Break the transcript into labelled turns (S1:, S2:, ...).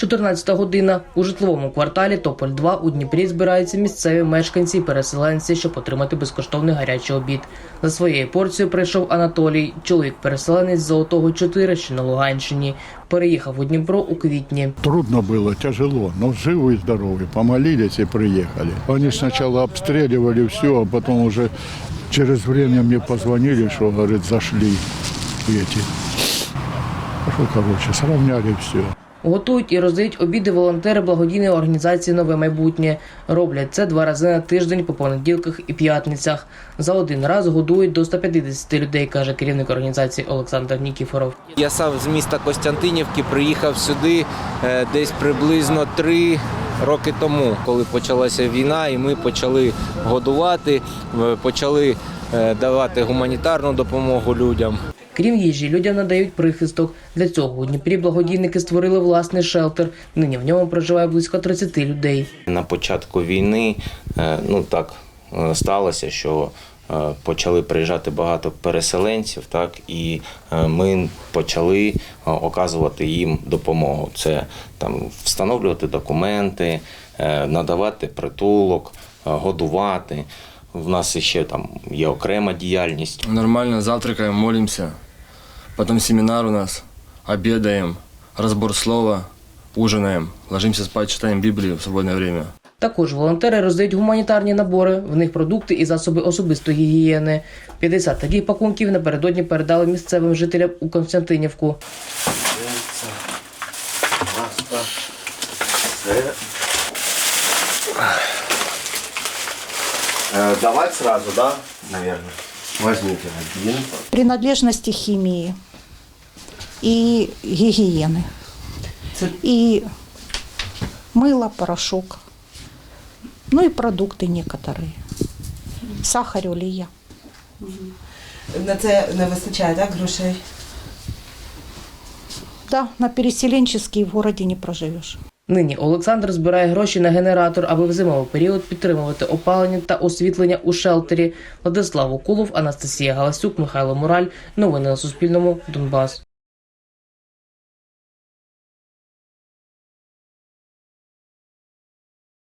S1: 14 година. У житловому кварталі Тополь 2 у Дніпрі збираються місцеві мешканці і переселенці, щоб отримати безкоштовний гарячий обід. За своєю порцією прийшов Анатолій, чоловік-переселенець з Золотого 4, що на Луганщині. Переїхав у Дніпро у квітні.
S2: Трудно было, тяжело, но живы и здоровы. Помолились и приехали. Они сначала обстреливали все, а потом уже через время мне позвонили, что, говорит, зашли эти. А Что, короче, сравняли все.
S1: Готують і роздають обіди волонтери благодійної організації Нове майбутнє. Роблять це два рази на тиждень по понеділках і п'ятницях. За один раз годують до 150 людей, каже керівник організації Олександр Нікіфоров.
S3: Я сам з міста Костянтинівки приїхав сюди е, десь приблизно три роки тому, коли почалася війна, і ми почали годувати, е, почали е, давати гуманітарну допомогу людям.
S1: Крім їжі, людям надають прихисток. Для цього у Дніпрі благодійники створили власний шелтер. Нині в ньому проживає близько 30 людей.
S3: На початку війни е, ну так е, сталося, що е, почали приїжджати багато переселенців, так і ми почали оказувати їм допомогу. Це там встановлювати документи, надавати притулок, годувати. В нас ще там є окрема діяльність.
S4: Нормально завтракаем, молимся. Потом семинар у нас, обедаем, разбор слова, ужинаем, ложимся спать, читаем Библию в свободное время.
S1: Також волонтери роздають гуманітарні набори, в них продукти і засоби особистої гігієни. 50 таких пакунків напередодні передали місцевим жителям у Константинівку.
S3: Давать сразу, да, наверное. Возьмите один.
S5: принадлежности химии и гигиены. И мыло, порошок. Ну и продукты некоторые. Сахар, олія.
S6: На це не вистачає, так, грошей?
S5: Да, на переселенческий в городе не проживешь.
S1: Нині Олександр збирає гроші на генератор, аби в зимовий період підтримувати опалення та освітлення у шелтері. Владислав Укулов, Анастасія Галасюк, Михайло Мураль. Новини на Суспільному. Донбас.